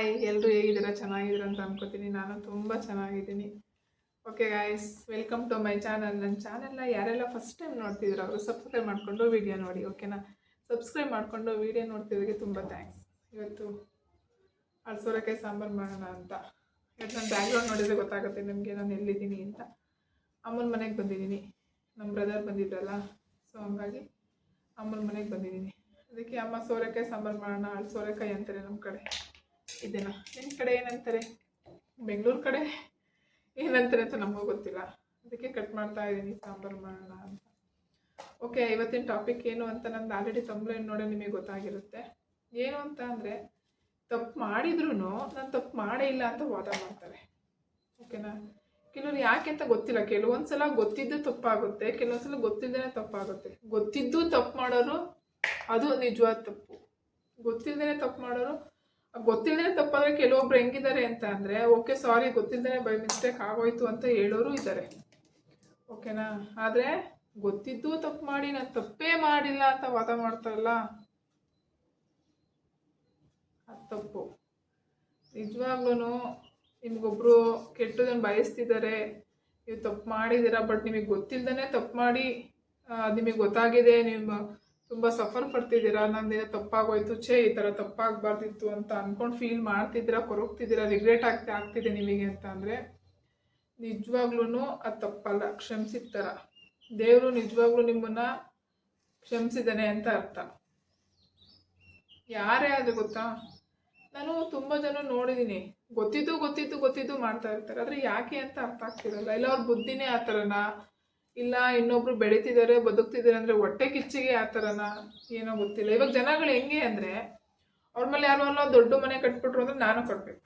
Hi ಎಲ್ಲರೂ ಹೇಗಿದ್ದೀರಾ? ಚೆನ್ನಾಗಿದ್ದೀರಾ ಅಂತ ಅನ್ಕೋತೀನಿ. ನಾನು ತುಂಬ ಚೆನ್ನಾಗಿದ್ದೀನಿ. Okay guys welcome to my channel ನನ್ನ ಚಾನಲ್ನ ಯಾರೆಲ್ಲ ಫಸ್ಟ್ ಟೈಮ್ ನೋಡ್ತಿದ್ರು ಅವರು ಸಬ್ಸ್ಕ್ರೈಬ್ ಮಾಡಿಕೊಂಡು ವಿಡಿಯೋ ನೋಡಿ ಓಕೆನಾ ಸಬ್ಸ್ಕ್ರೈಬ್ ಮಾಡಿಕೊಂಡು ವಿಡಿಯೋ ನೋಡ್ತಿದ್ದಕ್ಕೆ ತುಂಬ ಥ್ಯಾಂಕ್ಸ್ ಇವತ್ತು ಅಳ್ಸೋರಕ್ಕೆ ಸಾಂಬಾರು ಮಾಡೋಣ ಅಂತ. ಇವತ್ತು ನಾನು ಬ್ಯಾಕ್ಗ್ರೌಂಡ್ ನೋಡಿದರೆ ಗೊತ್ತಾಗುತ್ತೆ ನಿಮಗೆ ನಾನು ಎಲ್ಲಿದ್ದೀನಿ ಅಂತ. ಅಮ್ಮನ ಮನೆಗೆ ಬಂದಿದ್ದೀನಿ. ನಮ್ಮ ಬ್ರದರ್ ಬಂದಿದ್ರಲ್ಲ ಸೊ ಹಂಗಾಗಿ ಅಮ್ಮನ ಮನೆಗೆ ಬಂದಿದ್ದೀನಿ. ಅದಕ್ಕೆ ಅಮ್ಮ ಸೋರೆಕಾಯಿ ಸಾಂಬಾರು ಮಾಡೋಣ ಅಲ್ಲಿ ಸೋರೆಕಾಯಿ ಅಂತಾರೆ ನಮ್ಮ ಕಡೆ. ಇದನ್ನು ನಿಮ್ಮ ಕಡೆ ಏನಂತಾರೆ? ಬೆಂಗಳೂರು ಕಡೆ ಏನಂತಾರೆ ಅಂತ ನಮಗೂ ಗೊತ್ತಿಲ್ಲ. ಅದಕ್ಕೆ ಕಟ್ ಮಾಡ್ತಾ ಇದ್ದೀನಿ ಸಾಂಬಾರು ಮಾಡೋಣ ಅಂತ. ಓಕೆ ಇವತ್ತಿನ ಟಾಪಿಕ್ ಏನು ಅಂತ ನಂದು ಆಲ್ರೆಡಿ ತಂಬ್ಲೇನು ನೋಡಿ ನಿಮಗೆ ಗೊತ್ತಾಗಿರುತ್ತೆ. ಏನು ಅಂತ ಅಂದರೆ, ತಪ್ಪು ಮಾಡಿದ್ರು ನಾನು ತಪ್ಪು ಮಾಡೇ ಇಲ್ಲ ಅಂತ ವಾದ ಮಾಡ್ತಾರೆ. ಓಕೆನಾ ಕೆಲವ್ರು ಯಾಕೆ ಅಂತ ಗೊತ್ತಿಲ್ಲ. ಕೆಲವೊಂದ್ಸಲ ಗೊತ್ತಿದ್ದು ತಪ್ಪಾಗುತ್ತೆ, ಕೆಲವೊಂದ್ಸಲ ಗೊತ್ತಿಲ್ಲದೇ ತಪ್ಪಾಗುತ್ತೆ. ಗೊತ್ತಿದ್ದು ತಪ್ಪು ಮಾಡೋರು, ಅದು ನಿಜವಾದ ತಪ್ಪು. ಗೊತ್ತಿಲ್ಲದೇ ತಪ್ಪು ಮಾಡೋರು ಗೊತ್ತಿಲ್ಲದೇ ತಪ್ಪಂದ್ರೆ ಕೆಲವೊಬ್ರು ಹೆಂಗಿದ್ದಾರೆ ಅಂತ ಅಂದರೆ, ಓಕೆ, ಸಾರಿ ಗೊತ್ತಿಲ್ಲದೇ ಬೈ ಮಿಸ್ಟೇಕ್ ಆಗೋಯ್ತು ಅಂತ ಹೇಳೋರು ಇದ್ದಾರೆ. ಓಕೆನಾ? ಆದರೆ ಗೊತ್ತಿದ್ದು ತಪ್ಪು ಮಾಡಿ, ನಾನು ತಪ್ಪೇ ಮಾಡಿಲ್ಲ ಅಂತ ವಾದ ಮಾಡ್ತಾರಲ್ಲ ಅದು ತಪ್ಪು. ನಿಜವಾಗ್ಲೂ ನಿಮ್ಗೊಬ್ರು ಕೆಟ್ಟದನ್ನ ಬಯಸ್ತಿದ್ದಾರೆ. ನೀವು ತಪ್ಪು ಮಾಡಿದ್ದೀರಾ, ಬಟ್ ನಿಮಗೆ ಗೊತ್ತಿಲ್ಲದೇ ತಪ್ಪು ಮಾಡಿ ನಿಮಗೆ ಗೊತ್ತಾಗಿದೆ ನೀವು ತುಂಬ ಸಫರ್ ಪಡ್ತಿದ್ದೀರಾ? ಏನೋ ತಪ್ಪಾಗೋಯ್ತು, ಛೇ, ಈ ಥರ ತಪ್ಪಾಗಬಾರ್ದಿತ್ತು ಅಂತ ಅಂದ್ಕೊಂಡು ಫೀಲ್ ಮಾಡ್ತಿದ್ದೀರಾ? ಕೊರಗ್ತಿದ್ದೀರಾ? ರಿಗ್ರೆಟ್ ಆಗ್ತಾ ಆಗ್ತಿದೆ ನಿಮಗೆ ಅಂತ ಅಂದರೆ ನಿಜವಾಗ್ಲೂ ಅದು ತಪ್ಪಲ್ಲ, ಕ್ಷಮಿಸಿದ ಥರ ದೇವರು ನಿಜವಾಗ್ಲೂ ನಿಮ್ಮನ್ನು ಕ್ಷಮಿಸಿದ್ದಾನೆ ಅಂತ ಅರ್ಥ. ಯಾರೇ ಆದರೂ ಗೊತ್ತಾ? ನಾನು ತುಂಬ ಜನ ನೋಡಿದ್ದೀನಿ ಗೊತ್ತಿದ್ದು ಗೊತ್ತಿದ್ದು ಗೊತ್ತಿದ್ದು ಮಾಡ್ತಾ ಇರ್ತಾರೆ. ಆದರೆ ಯಾಕೆ ಅಂತ ಅರ್ಥ ಆಗ್ತಿರಲ್ಲ. ಇಲ್ಲ, ಅವ್ರ ಬುದ್ಧಿನೇ ಆ ಥರನಾ ಇಲ್ಲ ಇನ್ನೊಬ್ರು ಬೆಳೀತಿದ್ದಾರೆ ಬದುಕ್ತಿದ್ದಾರೆ ಅಂದರೆ ಹೊಟ್ಟೆ ಕಿಚ್ಚಿಗೆ ಆ ಥರನ ಏನೋ ಗೊತ್ತಿಲ್ಲ. ಇವಾಗ ಜನಗಳು ಹೆಂಗೆ ಅಂದರೆ ಅವ್ರ ಮೇಲೆ ಯಾರೋ ಅಲ್ಲ ದೊಡ್ಡ ಮನೆ ಕಟ್ಬಿಟ್ರು ಅಂದರೆ ನಾನು ಕಟ್ಟಬೇಕು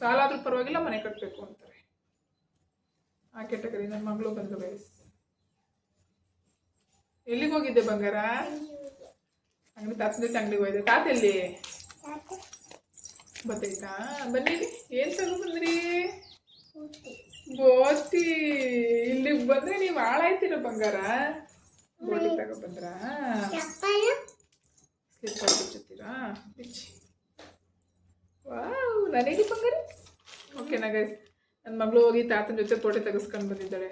ಸಾಲ ಆದರೂ ಪರವಾಗಿಲ್ಲ ಮನೆ ಕಟ್ಟಬೇಕು ಅಂತಾರೆ. ಆ ಕೆಟಗರಿ ನನ್ನ ಮಗಳು ಬಂದು ಗೈಸ್ ಎಲ್ಲಿಗೆ ಹೋಗಿದ್ದೆ ಬಂಗಾರ? ಅಂಗಡಿ ತಾತನ ಜೊತೆ ಅಂಗಡಿಗೆ ಹೋಗಿದ್ದೆ. ತಾತ ಎಲ್ಲಿ? ಬತ್ತೈತಾ ಬನ್ನಿ ಏನು ತಗೊಂಡ್ಬಂದ್ರಿ ಬಂಗಾರ ಗೋಲಿ ತಗೊಬಂದ್ರ? ಸ್ಲಿಪ್ಪರ್ ಬಿಚ್ಚುತ್ತೀರಾ ಬಿಚ್ಚಿ ವಾವ್ ನನಗೆ ಬಂಗಾರ? ಓಕೆನಾ ಗೈಸ್ ನನ್ನ ಮಗಳು ಹೋಗಿ ತಾತನ ಜೊತೆ ಫೋಟೋ ತೆಗೆಸ್ಕೊಂಡು ಬಂದಿದ್ದಾಳೆ.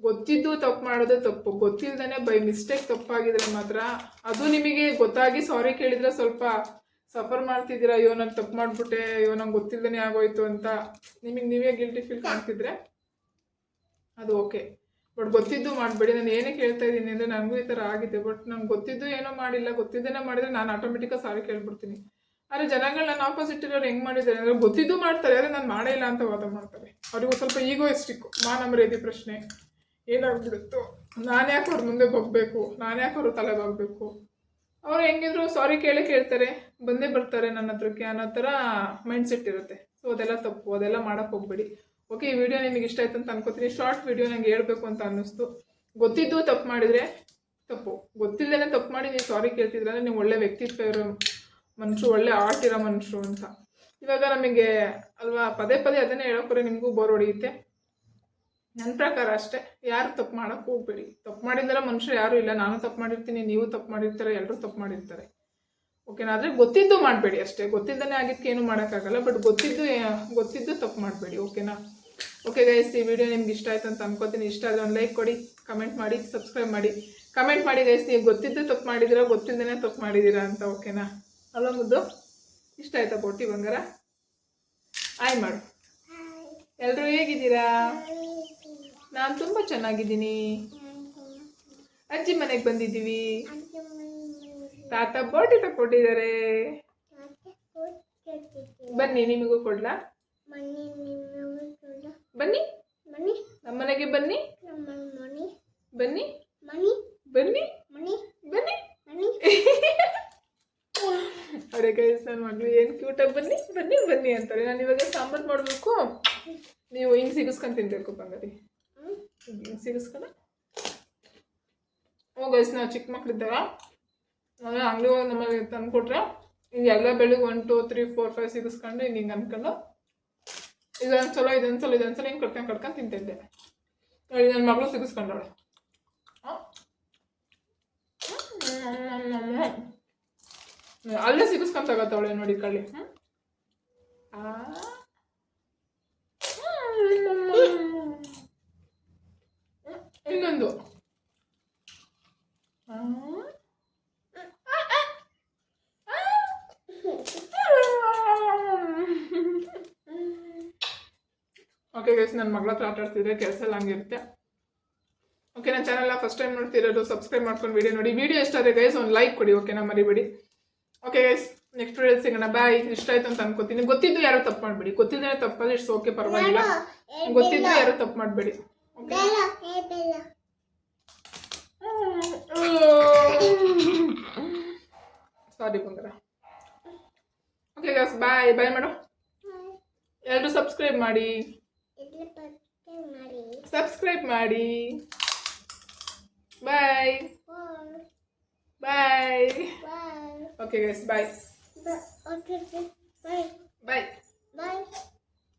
ಗೊತ್ತಿದ್ದು ತಪ್ಪು ಮಾಡೋದು ತಪ್ಪು. ಗೊತ್ತಿಲ್ದೇ ಬೈ ಮಿಸ್ಟೇಕ್ ತಪ್ಪಾಗಿದ್ರೆ ಮಾತ್ರ. ಅದು ನಿಮಗೆ ಗೊತ್ತಾಗಿ ಸಾರಿ ಕೇಳಿದ್ರೆ ಸ್ವಲ್ಪ ಸಫರ್ ಮಾಡ್ತಿದ್ದೀರಾ? ಅಯ್ಯೋ ನಾನು ತಪ್ಪು ಮಾಡಿಬಿಟ್ಟೆ. ಅಯ್ಯೋ ನಂಗೆ ಗೊತ್ತಿಲ್ಲದೇ ಆಗೋಯ್ತು ಅಂತ. ನಿಮಗೆ ನೀವೇ ಗಿಲ್ಟಿ ಫೀಲ್ ಮಾಡ್ತಿದ್ರೆ ಅದು ಓಕೆ ಬಟ್ ಗೊತ್ತಿದ್ದು ಮಾಡಬೇಡಿ, ನಾನು ಏನೇ ಕೇಳ್ತಾ ಇದ್ದೀನಿ ಅಂದರೆ ನನಗೂ ಈ ಥರ ಆಗಿದೆ. ಬಟ್ ನಂಗೆ ಗೊತ್ತಿದ್ದು ಏನೋ ಮಾಡಿಲ್ಲ ಗೊತ್ತಿದ್ದೇನೆ ಮಾಡಿದರೆ ನಾನು ಆಟೋಮೆಟಿಕಾಗಿ ಸಾರಿ ಕೇಳ್ಬಿಡ್ತೀನಿ. ಆದರೆ ಜನಗಳು ನಾನು ಆಪೋಸಿಟ್ ಇರೋರು ಹೆಂಗೆ ಮಾಡಿದ್ದಾರೆ ಅಂದರೆ ಗೊತ್ತಿದ್ದು ಮಾಡ್ತಾರೆ, ಆದರೆ ನಾನು ಮಾಡೇ ಇಲ್ಲ ಅಂತ ವಾದ ಮಾಡ್ತಾರೆ. ಅವ್ರಿಗೂ ಸ್ವಲ್ಪ ಈಗೋ ಎಷ್ಟಿಕ್ಕು ಮಾನ ಮರ್ಯಾದೆ ಪ್ರಶ್ನೆ. ಏನಾಗ್ಬಿಡುತ್ತೋ? ನಾನು ಯಾಕೆ ಅವ್ರ ಮುಂದೆ ಹೋಗಬೇಕು ನಾನು ಯಾಕೆ ಅವ್ರ ತಲೆ ಬಾಗಬೇಕು ಅವ್ರು ಹೆಂಗಿದ್ರು ಸಾರಿ ಕೇಳೇ ಕೇಳ್ತಾರೆ, ಬಂದೇ ಬರ್ತಾರೆ ನನ್ನ ಹತ್ರಕ್ಕೆ ಅನ್ನೋ ಥರ ಮೈಂಡ್ ಸೆಟ್ ಇರುತ್ತೆ. ಸೊ ಅದೆಲ್ಲ ತಪ್ಪು, ಅದೆಲ್ಲ ಮಾಡೋಕ್ಕೆ ಹೋಗ್ಬೇಡಿ. ಓಕೆ, ಈ ವಿಡಿಯೋ ನಿಮಗೆ ಇಷ್ಟ ಆಯ್ತು ಅಂತ ಅನ್ಕೋತೀನಿ. ಶಾರ್ಟ್ ವಿಡಿಯೋ ನಂಗೆ ಹೇಳ್ಬೇಕು ಅಂತ ಅನ್ನಿಸ್ತು. ಗೊತ್ತಿದ್ದು ತಪ್ಪು ಮಾಡಿದರೆ ತಪ್ಪು. ಗೊತ್ತಿಲ್ಲದೇ ತಪ್ಪು ಮಾಡಿ ನೀವು ಸಾರಿ ಕೇಳ್ತಿದ್ರೆ ಅಂದರೆ ನೀವು ಒಳ್ಳೆ ವ್ಯಕ್ತಿತ್ವ ಇರೋ ಮನುಷ್ಯರು, ಒಳ್ಳೆ ಆರ್ಟ್ ಇರೋ ಮನುಷ್ಯರು ಅಂತ. ಇವಾಗ ನಮಗೆ ಅಲ್ವಾ, ಪದೇ ಪದೇ ಅದನ್ನೇ ಹೇಳೋಕ್ರೆ ನಿಮಗೂ ಬೋರ್ ಹೊಡೆಯುತ್ತೆ. ನನ್ನ ಪ್ರಕಾರ ಅಷ್ಟೇ. ಯಾರು ತಪ್ಪು ಮಾಡೋಕೆ ಹೋಗ್ಬೇಡಿ. ತಪ್ಪು ಮಾಡಿದ್ರೆ ಮನುಷ್ಯರು ಯಾರೂ ಇಲ್ಲ. ನಾನು ತಪ್ಪು ಮಾಡಿರ್ತೀನಿ, ನೀವು ತಪ್ಪು ಮಾಡಿರ್ತಾರೆ ಎಲ್ಲರೂ ತಪ್ಪು ಮಾಡಿರ್ತಾರೆ. ಓಕೆನಾ ಆದರೆ ಗೊತ್ತಿದ್ದು ಮಾಡಬೇಡಿ ಅಷ್ಟೇ. ಗೊತ್ತಿದ್ದನೇ ಆಗಿದ್ದಕ್ಕೆ ಏನು ಮಾಡೋಕ್ಕಾಗಲ್ಲ ಬಟ್ ಗೊತ್ತಿದ್ದು ಗೊತ್ತಿದ್ದು ತಪ್ಪು ಮಾಡಬೇಡಿ. ಓಕೆನಾ ಓಕೆ ಗೈಸ್ ಈ ವಿಡಿಯೋ ನಿಮ್ಗೆ ಇಷ್ಟ ಆಯ್ತು ಅಂತ ಅನ್ಕೋತೀನಿ. ಇಷ್ಟ ಆದರೆ ಒಂದು ಲೈಕ್ ಕೊಡಿ ಕಮೆಂಟ್ ಮಾಡಿ ಸಬ್ಸ್ಕ್ರೈಬ್ ಮಾಡಿ. ಕಮೆಂಟ್ ಮಾಡಿ ಗೈಸ್ ನೀವು ಗೊತ್ತಿದ್ದು ತಪ್ಪು ಮಾಡಿದ್ದೀರಾ ಗೊತ್ತಿಲ್ಲದೇ ತಪ್ಪು ಮಾಡಿದ್ದೀರಾ ಅಂತ ಓಕೆನಾ ಅಲ್ಲ ಮುದ್ದು, ಇಷ್ಟ ಆಯ್ತಾ ಬೋಟಿ ಬಂಗಾರ? ಆಯ್ ಮಾಡು. ಎಲ್ಲರೂ ಹೇಗಿದ್ದೀರಾ? ನಾನು ತುಂಬ ಚೆನ್ನಾಗಿದ್ದೀನಿ. ಅಜ್ಜಿ ಮನೆಗೆ ಬಂದಿದ್ದೀವಿ. ತಾತ ಬೋಟಿ ತಕೊಂಡಿದ್ದಾರೆ ಬನ್ನಿ, ನಿಮಗೂ ಕೊಡ್ಲಾ? ಬನ್ನಿ ನಮ್ಮನೆಗೆ ಬನ್ನಿ. ಬನ್ನಿ. ಬನ್ನಿ. ಬನ್ನಿ. ಅವರೇ ಗೈಸ್ ನನ್ನ ಮಗಳು ಏನು ಕ್ಯೂಟಾಗಿ ಬನ್ನಿ ಬನ್ನಿ ಬನ್ನಿ ಅಂತಾರೆ. ನಾನು ಇವಾಗ ಸಾಂಬಾರು ಮಾಡಬೇಕು. ನೀವು ಹಿಂಗೆ ಸಿಗಿಸ್ಕೊಂಡು ತಿನ್ಬೇಕು ಬಂಗಾರಿ. ಹಿಂಗೆ ಸಿಗಿಸ್ಕೊಂಡು. ಓ ಗೈಸ್ ನಾವು ಚಿಕ್ಕ ಮಕ್ಕಳಿದ್ದಾಗ ಅಂದರೆ ಅಂಗಡಿ ಹೋಗಿ ನಮ್ಮಲ್ಲಿ ತಂದು ಕೊಟ್ರೆ ಹಿಂಗೆ ಎಲ್ಲ ಬೆಳಿಗ್ಗೆ one two three four five ಸಿಗಿಸ್ಕೊಂಡು ಹಿಂಗೆ ಹಿಂಗೆ ಅಂದ್ಕೊಂಡು ಇದೊಂದು ಚಲೋ ಇದೊಂದು ಚಲೋ ಇದೊಂದು ಸಲ ಹಿಂಗೆ ಕಟ್ಕೊಂಡು ಕಟ್ಕೊಂಡು ತಿಂತಿದ್ದೆ. ನೋಡಿ ನನ್ನ ಮಗಳು ಸಿಗಿಸ್ಕೊಂಡವಳೆ ಅಲ್ಲೇ ಸಿಗಿಸ್ಕೊಂಡು ತಗತ್ತವಳೆ ನೋಡಿ ಕಳ್ಳಿ. ಇನ್ನೊಂದು ಆ ಓಕೆ ಗೈಸ್ ನನ್ನ ಮಗಳ ಹತ್ರ ಆಟ ಆಡ್ತಿದ್ರೆ ಕೆಲಸ ಎಲ್ಲ ಹಂಗಿರುತ್ತೆ. ಓಕೆ ನನ್ನ ಚಾನೆಲ್ನ ಫಸ್ಟ್ ಟೈಮ್ ನೋಡ್ತಿರೋದು ಸಬ್ಸ್ಕ್ರೈಬ್ ಮಾಡ್ಕೊಂಡು ವಿಡಿಯೋ ನೋಡಿ. ವಿಡಿಯೋ ಇಷ್ಟ ಆದರೆ ಗೈಸ್ ಒಂದು ಲೈಕ್ ಕೊಡಿ ಓಕೆನಾ ಮರಿಬೇಡಿ. ಓಕೆ ಗೈಸ್ ನೆಕ್ಸ್ಟ್ ವಿಡಿಯೋ ಸಿಗೋಣ. ಬಾಯ್ ಇಷ್ಟ ಆಯ್ತು ಅಂತ ಅನ್ಕೋತೀನಿ. ಗೊತ್ತಿದ್ದು ಯಾರು ತಪ್ಪು ಮಾಡಬೇಡಿ. ಗೊತ್ತಿದ್ರೆ ತಪ್ಪಲ್ಲಿ ಇಷ್ಟು ಓಕೆ ಪರವಾಗಿಲ್ಲ. ಗೊತ್ತಿದ್ದು ಯಾರು ತಪ್ಪು ಮಾಡಬೇಡಿ. ಓಕೆ ಸಾರಿ ಬಂದ್ರ. Okay guys bye bye madam ಎಲ್ಲರೂ ಸಬ್ಸ್ಕ್ರೈಬ್ ಮಾಡಿ. ಸಬ್ಸ್ಕ್ರೈಬ್ ಮಾಡಿ bye bye okay guys bye ಬಾಯ್ ಬಾಯ್